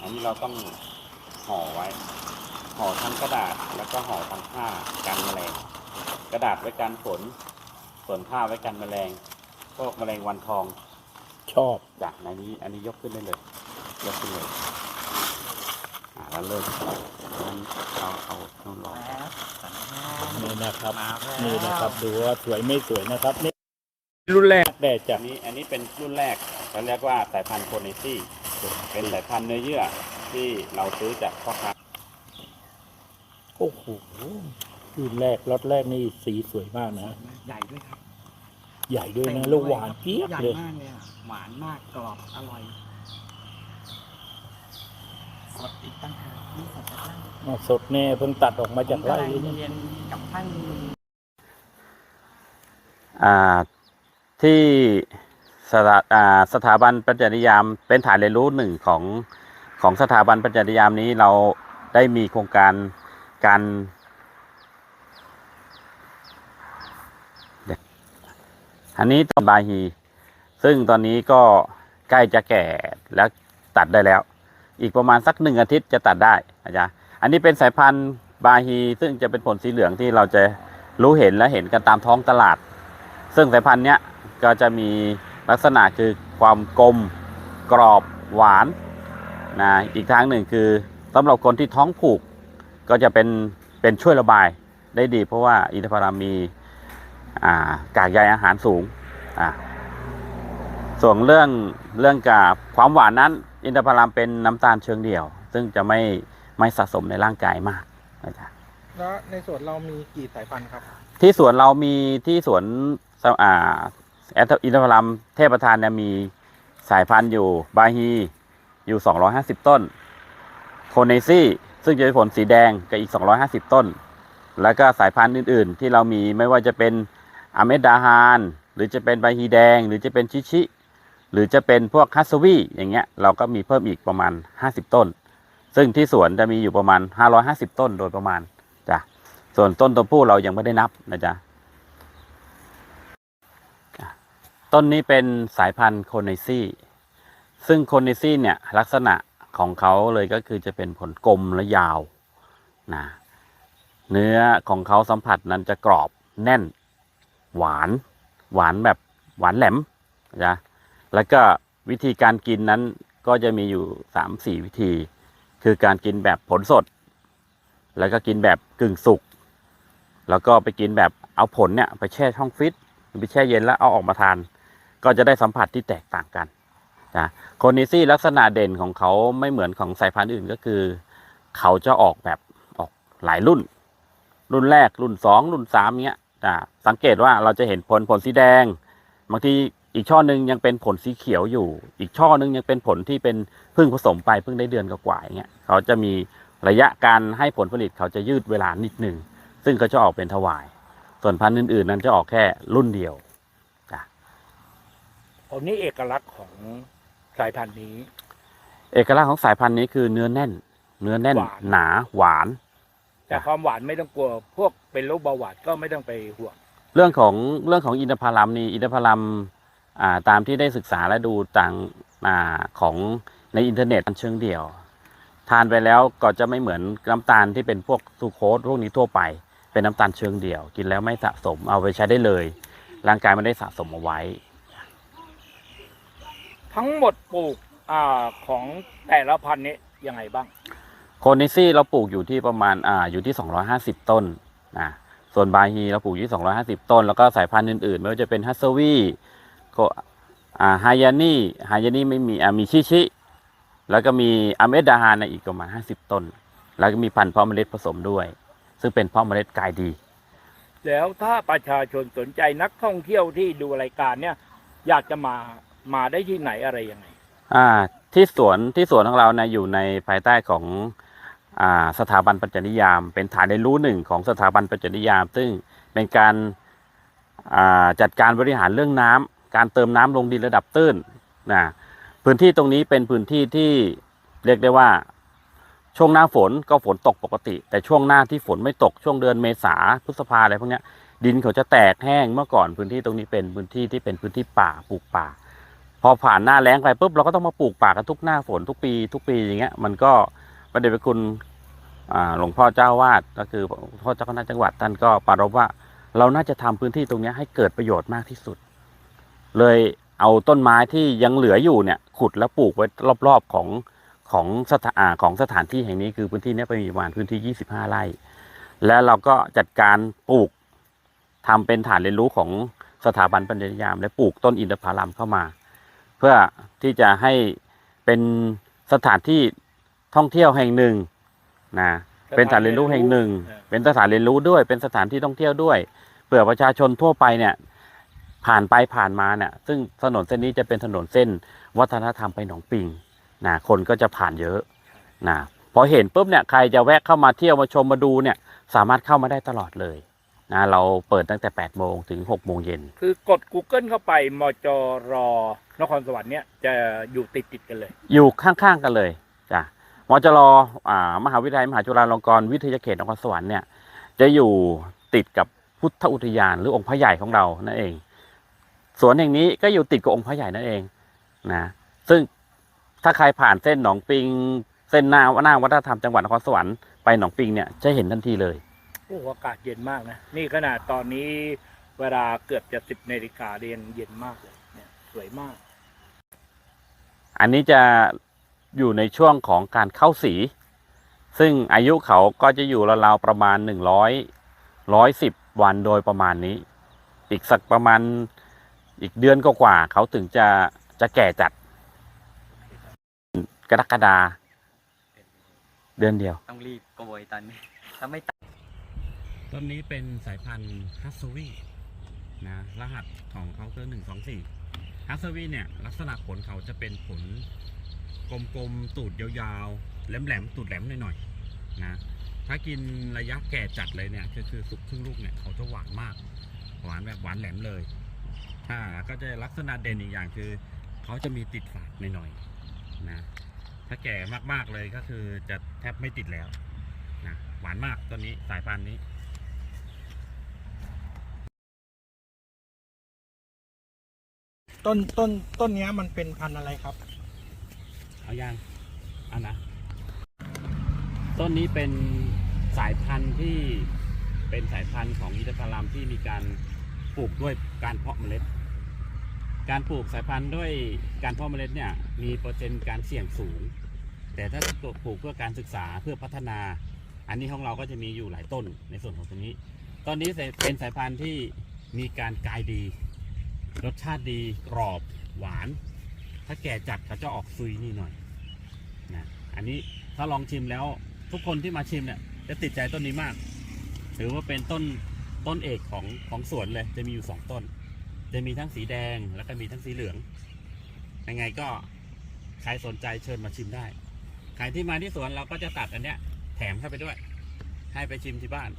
อันนี้เราต้องห่อไว้ ห่อทั้งกระดาษแล้วก็ห่อทั้งผ้ากันแมลง กระดาษไว้กันฝนส่วนผ้าไว้กันแมลงพวกแมลงวันทองชอบจากในนี้ อันนี้ยกขึ้นได้เลย ยกขึ้นเลยอ่าแล้วเริ่มงั้นเอาเอานู่นลองนี่นะครับมาแล้วนี่นะครับดูว่าสวยไม่สวยนะครับนี่รุ่นแรกแต่จะอันนี้อันนี้เป็นรุ่นแรกเขาเรียกว่าสายพันธุ์โคเนซี่ เป็นสายพันธุ์เนื้อเยื่อที่เราซื้อจากพ่อค้าโอ้โหรุ่นแรกรถแรกนี่สีสวยมากนะ ใหญ่ด้วยครับ ใหญ่ด้วยนะแล้วหวานเจี๊ยบใหญ่เลยมากเลยอะหวานมากกรอบอร่อยสดอีกตั้งหากนี่สดจากไร่อะสดแน่เพิ่งตัดออกมาจากไร่ผมเลยกำลังเนี่ยเรียนกับท่านอ่าที่ สถาาสถาบันปัญญานิยามเป็นฐานเรียนรู้หนึ่งของของสถาบันปัญญานิยามนี้เราได้มีโครงการการอันนี้ต้นบาฮี ซึ่งตอนนี้ก็ใกล้จะแก่แล้วตัดได้แล้ว อีกประมาณสักหนึ่งอาทิตย์จะตัดได้นะจ๊ะอันนี้เป็นสายพันธุ์บาฮี ซึ่งจะเป็นผลสีเหลืองที่เราจะรู้เห็นและเห็นกันตามท้องตลาด ซึ่งสายพันธุ์เนี้ยก็จะมี ลักษณะคือความกลมกรอบหวานนะอีกทางหนึ่งคือสำหรับคนที่ท้องผูก ก็จะเป็นเป็นช่วยระบายได้ดี เพราะว่าอินทผลัมมีอ่ากากใยอาหารสูงอ่าส่วนเรื่องเรื่องกาบความหวานนั้น อินทผลัมเป็นน้ำตาลเชิงเดี่ยว ซึ่งจะไม่ไม่สะสมในร่างกายมากนะจ๊ะแล้วในสวนเรามีกี่สายพันธุ์ครับ ที่สวนเรามีที่สวนสอ่า แอตอินทผลัมเทพประธานเนี่ยมีสายพันธุ์อยู่บาฮีอยู่ 250 ต้น โคเนซี่ ซึ่งจะเป็นผลสีแดงกับอีก 250 ต้น แล้วก็สายพันธุ์อื่น ๆ ที่เรามีไม่ว่าจะเป็นอเมดดาฮานหรือจะเป็นบาฮีแดง หรือจะเป็นชิชิ หรือจะเป็นพวกฮัสวีอย่างเงี้ยเราก็มีเพิ่มอีกประมาณ 50 ต้น ซึ่งที่สวนจะมีอยู่ประมาณ 550 ต้นโดยประมาณจ้ะส่วนต้นตัวผู้เรายังไม่ได้นับนะจ๊ะ ต้นนี้เป็นสายพันธุ์โคเนซี่ ซึ่งโคเนซี่เนี่ยลักษณะของเขาเลยก็คือจะเป็นผลกลมและยาวนะเนื้อของเขาสัมผัสนั้นจะกรอบแน่น หวาน หวานแบบหวานแหลมนะแล้วก็วิธีการกินนั้นก็จะมีอยู่สามสี่วิธี คือการกินแบบผลสด แล้วก็กินแบบกึ่งสุก แล้วก็ไปกินแบบเอาผลเนี่ยไปแช่ช่องฟิตหรือไปแช่เย็นแล้วเอาออกมาทาน ก็จะได้สัมผัสที่แตกต่างกันนะโคนิซี่ลักษณะเด่นของเขาไม่เหมือนของสายพันธุ์อื่นก็คือ เขาจะออกแบบออกหลายรุ่น รุ่นแรกรุ่นสองรุ่นสามเนี้ยอ่าสังเกตว่าเราจะเห็นผลผลสีแดง บางทีอีกช่อหนึ่งยังเป็นผลสีเขียวอยู่ อีกช่อหนึ่งยังเป็นผลที่เป็นเพิ่งผสมไปเพิ่งได้เดือนกว่าๆอย่างเงี้ยเขาจะมีระยะการให้ผลผลิตเขาจะยืดเวลานิดหนึ่งซึ่งเขาจะออกเป็นถวาย ส่วนพันธุ์อื่นๆ นั้นจะออกแค่รุ่นเดียว ผมนี่เอกลักษณ์ของสายพันธุ์นี้ เอกลักษณ์ของสายพันธุ์นี้คือเนื้อแน่น เนื้อแน่น หวาน หนาหวาน แต่ความหวานไม่ต้องกลัว พวกเป็นโรคเบาหวานก็ไม่ต้องไปห่วง เรื่องของเรื่องของอินทผลัมนี่อินทผลัมอ่าตามที่ได้ศึกษาและดูต่างอ่าของในอินเทอร์เน็ตเชิงเดี่ยว ทานไปแล้วก็จะไม่เหมือนน้ำตาลที่เป็นพวกซูโคสพวกนี้ทั่วไป เป็นน้ำตาลเชิงเดี่ยว กินแล้วไม่สะสมเอาไปใช้ได้เลย ร่างกายไม่ได้สะสมเอาไว้ ทั้งหมดปลูกอ่าของแต่ละพันธุ์นี้ยังไงบ้าง โคนิซี่เราปลูกอยู่ที่ประมาณอ่าอยู่ที่ 250 ต้นนะส่วนบาฮีเราปลูกอยู่ที่250 ต้น แล้วก็สายพันธุ์อื่นๆ ไม่ว่าจะเป็นฮัสซวีโกอ่าฮายานี่ฮายานี่ไม่มีอ่ามีชิชิ แล้วก็มีอเมดดาฮานอีกประมาณ 50 ต้น แล้วก็มีพันธุ์เพาะเมล็ดผสมด้วย ซึ่งเป็นเพาะเมล็ดกายดี แล้วถ้าประชาชนสนใจนักท่องเที่ยวที่ดูรายการเนี่ยอยากจะมา มาได้ที่ไหนอะไรยังไง อ่า ที่สวนที่สวนของเราเนี่ยอยู่ในภายใต้ของอ่าสถาบันปัญจนิยาม เป็นฐานเรียนรู้หนึ่งของสถาบันปัญจนิยาม ซึ่งเป็นการอ่าจัดการบริหารเรื่องน้ำการเติมน้ำลงดินระดับตื้นนะพื้นที่ตรงนี้เป็นพื้นที่ที่เรียกได้ว่าช่วงหน้าฝนก็ฝนตกปกติ แต่ช่วงหน้าที่ฝนไม่ตกช่วงเดือนเมษาพฤษภาอะไรพวกนี้ดินเขาจะแตกแห้งเมื่อก่อนพื้นที่ตรงนี้เป็นพื้นที่ที่เป็นพื้นที่ป่าปลูกป่า พอผ่านหน้าแล้งไปปุ๊บเราก็ต้องมาปลูกป่ากันทุกหน้าฝนทุกปี ทุกปีอย่างเงี้ยมันก็ประเดชพระคุณหลวงพ่อเจ้าวาดก็คือพ่อเจ้าคณะจังหวัดท่านก็ปรารภว่า เราน่าจะทำพื้นที่ตรงนี้ให้เกิดประโยชน์มากที่สุด เลยเอาต้นไม้ที่ยังเหลืออยู่เนี่ยขุดแล้วปลูกไว้รอบๆของของสถานอ่าของสถานที่แห่งนี้คือพื้นที่นี้ไปมีประมาณพื้นที่ 25 ไร่ แล้วเราก็จัดการปลูกทำเป็นฐานเรียนรู้ของสถาบันปัญญายาม และปลูกต้นอินทผลัมเข้ามา เพื่อที่จะให้เป็นสถานที่ท่องเที่ยวแห่งหนึ่งนะเป็นสถานเรียนรู้แห่งหนึ่ง เป็นสถานเรียนรู้ด้วย เป็นสถานที่ท่องเที่ยวด้วยเผื่อประชาชนทั่วไปเนี่ย ผ่านไปผ่านมาเนี่ยซึ่งถนนเส้นนี้จะเป็นถนนเส้นวัฒนธรรมไปหนองปิงนะคนก็จะผ่านเยอะนะพอเห็นปุ๊บเนี่ยใครจะแวะเข้ามาเที่ยวมาชมมาดูเนี่ย สามารถเข้ามาได้ตลอดเลย นะเราเปิดตั้งแต่ 8 โมงถึง 6 โมงเย็น คือกด Google เข้าไปมจรนครสวรรค์เนี่ยจะอยู่ติดติดๆกันเลย อยู่ข้างๆกันเลยจ้ะมจรอ่ามหาวิทยาลัยมหาจุฬาลงกรณ์วิทยาเขตนครสวรรค์เนี่ยจะอยู่ติดกับพุทธอุทยานหรือองค์พระใหญ่ของเรานั่นเอง สวนแห่งนี้ก็อยู่ติดกับองค์พระใหญ่นั่นเองนะซึ่งถ้าใครผ่านเส้นหนองปิง เส้นหน้าหน้าวัฒนธรรมจังหวัดนครสวรรค์ไปหนองปิงเนี่ยจะเห็นทันทีเลย โอ้โหอากาศเย็นมากนะ นี่ขนาดตอนนี้เวลาเกือบจะสิบนาฬิกาเรียนเย็นมากเลยเนี่ยสวยมาก อันนี้จะอยู่ในช่วงของการเข้าสี ซึ่งอายุเขาก็จะอยู่ราวๆประมาณหนึ่งร้อยร้อยสิบวันโดยประมาณนี้ อีกสักประมาณอีกเดือนก็กว่าๆเขาถึงจะจะแก่จัด กรกฎาเดือนเดียว ต้องรีบโกยตอนนี้ถ้าไม่ตัด ต้นนี้เป็นสายพันธุ์ฮัสซวีนะรหัสของเขาคือหนึ่งสองสี่ฮัสซวีเนี่ยลักษณะผลเขาจะเป็นผลกลมๆตูดยาวๆแหลมๆตูดแหลมหน่อยๆนะถ้ากินระยะแก่จัดเลยเนี่ยก็คือสุกครึ่งลูกเนี่ยเขาจะหวานมาก หวานแบบหวานแหลมเลยถ้าก็จะลักษณะเด่นอีกอย่างคือ เขาจะมีติดฝาดหน่อยๆนะถ้าแก่มากๆเลยก็คือจะแทบไม่ติดแล้วนะหวานมากต้นนี้สายพันธุ์นี้ ต้นต้นต้นเนี้ยมันเป็นพันธุ์อะไรครับ เอายังอานะ ต้นนี้เป็นสายพันธุ์ที่เป็นสายพันธุ์ของอินทผลัมที่มีการปลูกด้วยการเพาะเมล็ด การปลูกสายพันธุ์ด้วยการเพาะเมล็ดเนี่ยมีเปอร์เซ็นต์การเสี่ยงสูง แต่ถ้าปลูกเพื่อการศึกษาเพื่อพัฒนา อันนี้ของเราก็จะมีอยู่หลายต้นในส่วนของตรงนี้ ตอนนี้เป็นสายพันธุ์ที่มีการกายดี รสชาติดีกรอบหวาน ถ้าแก่จัดเขาจะออกซุยนี่หน่อยนะอันนี้ถ้าลองชิมแล้วทุกคนที่มาชิมเนี่ยจะติดใจต้นนี้มาก ถือว่าเป็นต้นต้นเอกของของสวนเลย จะมีอยู่สองต้น จะมีทั้งสีแดงแล้วก็มีทั้งสีเหลือง ยังไงก็ใครสนใจเชิญมาชิมได้ ใครที่มาที่สวนเราก็จะตัดอันเนี้ยแถมเข้าไปด้วย ให้ไปชิมที่บ้าน